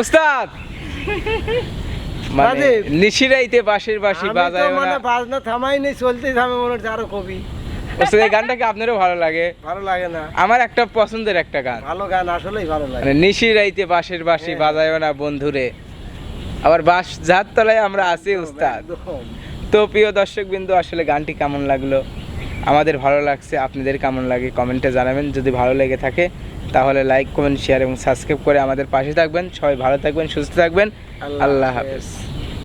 উস্তাদ! মানে নিশিরাইতে বাজায় মানে বাজনা থামাই নেই চলতে থামে মনে হচ্ছে আরও কবি। এই গানটা কি আপনারও ভালো লাগে? ভালো লাগে না। আমার একটা পছন্দের একটা গান। ভালো গান আসলেই ভালো লাগে। মানে নিশিরাইতে হ্যাঁ। বাজায় না বন্ধুরে। আবার বাস যার তলায় আমরা আছি উস্তাদ। তো প্রিয় দর্শক বিন্দু আসলে গানটি কেমন লাগল? আমাদের ভালো লাগছে আপনাদের কেমন লাগে কমেন্টে জানাবেন। যদি ভালো লেগে থাকে তাহলে লাইক কমেন্ট শেয়ার এবং সাবস্ক্রাইব করে আমাদের পাশে থাকবেন। সবাই ভালো থাকবেন সুস্থ থাকবেন। আল্লাহ হাফেজ।